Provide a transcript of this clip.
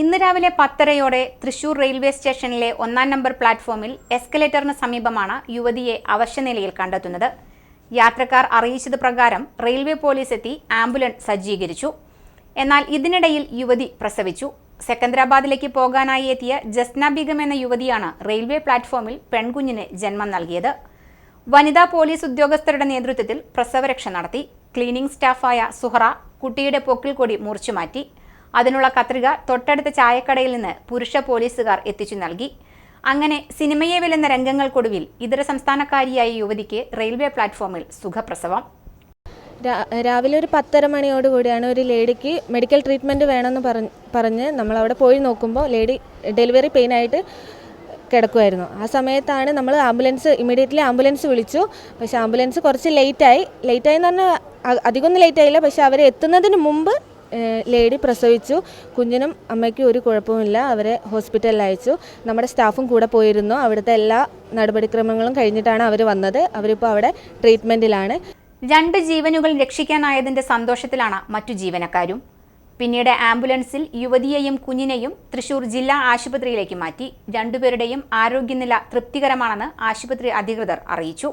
ഇന്ന് രാവിലെ പത്തരയോടെ തൃശൂർ റെയിൽവേ സ്റ്റേഷനിലെ ഒന്നാം നമ്പർ പ്ലാറ്റ്ഫോമിൽ എസ്കലേറ്ററിന് സമീപമാണ് യുവതിയെ അവശനിലയിൽ കണ്ടെത്തുന്നത്. യാത്രക്കാർ അറിയിച്ചത് പ്രകാരം റെയിൽവേ പോലീസ് എത്തി ആംബുലൻസ് സജ്ജീകരിച്ചു. എന്നാൽ ഇതിനിടയിൽ യുവതി പ്രസവിച്ചു. സെക്കന്ദരാബാദിലേക്ക് പോകാനായി എത്തിയ ജസ്ന ബീഗം എന്ന യുവതിയാണ് റെയിൽവേ പ്ലാറ്റ്ഫോമിൽ പെൺകുഞ്ഞിന് ജന്മം നൽകിയത്. വനിതാ പോലീസ് ഉദ്യോഗസ്ഥരുടെ നേതൃത്വത്തിൽ പ്രസവരക്ഷ നടത്തി. ക്ലീനിംഗ് സ്റ്റാഫായ സുഹറ കുട്ടിയുടെ പൊക്കിൽ കൊടി മുറിച്ചുമാറ്റി അതിനുള്ള കത്രിക തൊട്ടടുത്ത ചായക്കടയിൽ നിന്ന് പുരുഷ പോലീസുകാർ എത്തിച്ചു നൽകി. അങ്ങനെ സിനിമയെ വെല്ലുന്ന രംഗങ്ങൾക്കൊടുവിൽ ഇതര സംസ്ഥാനക്കാരിയായ യുവതിക്ക് റെയിൽവേ പ്ലാറ്റ്ഫോമിൽ സുഖപ്രസവം. രാവിലെ ഒരു പത്തര മണിയോടുകൂടിയാണ് ഒരു ലേഡിക്ക് മെഡിക്കൽ ട്രീറ്റ്മെന്റ് വേണമെന്ന് പറഞ്ഞ് പറഞ്ഞ് നമ്മളവിടെ പോയി നോക്കുമ്പോൾ ലേഡി ഡെലിവറി പെയിൻ ആയിട്ട് കിടക്കുമായിരുന്നു ആ സമയത്താണ് നമ്മൾ ആംബുലൻസ് ഇമ്മീഡിയറ്റ്ലി ആംബുലൻസ് വിളിച്ചു. പക്ഷേ ആംബുലൻസ് കുറച്ച് ലേറ്റായി. ലേറ്റായി എന്ന് പറഞ്ഞാൽ അധികമൊന്നും ലേറ്റ് ആയില്ല പക്ഷേ അവർ എത്തുന്നതിന് മുമ്പ് ലേഡി പ്രസവിച്ചു. കുഞ്ഞിനും അമ്മയ്ക്കും ഒരു കുഴപ്പമില്ല അവരെ ഹോസ്പിറ്റലിൽ അയച്ചു. നമ്മുടെ സ്റ്റാഫും കൂടെ പോയിരുന്നു. അവിടുത്തെ എല്ലാ നടപടിക്രമങ്ങളും കഴിഞ്ഞിട്ടാണ് അവർ വന്നത്. അവരിപ്പോൾ അവിടെ ട്രീറ്റ്മെന്റിലാണ് രണ്ട് ജീവനുകൾ രക്ഷിക്കാനായതിന്റെ സന്തോഷത്തിലാണ് മറ്റു ജീവനക്കാരും. പിന്നീട് ആംബുലൻസിൽ യുവതിയെയും കുഞ്ഞിനെയും തൃശൂർ ജില്ലാ ആശുപത്രിയിലേക്ക് മാറ്റി. രണ്ടുപേരുടെയും ആരോഗ്യനില തൃപ്തികരമാണെന്ന് ആശുപത്രി അധികൃതർ അറിയിച്ചു.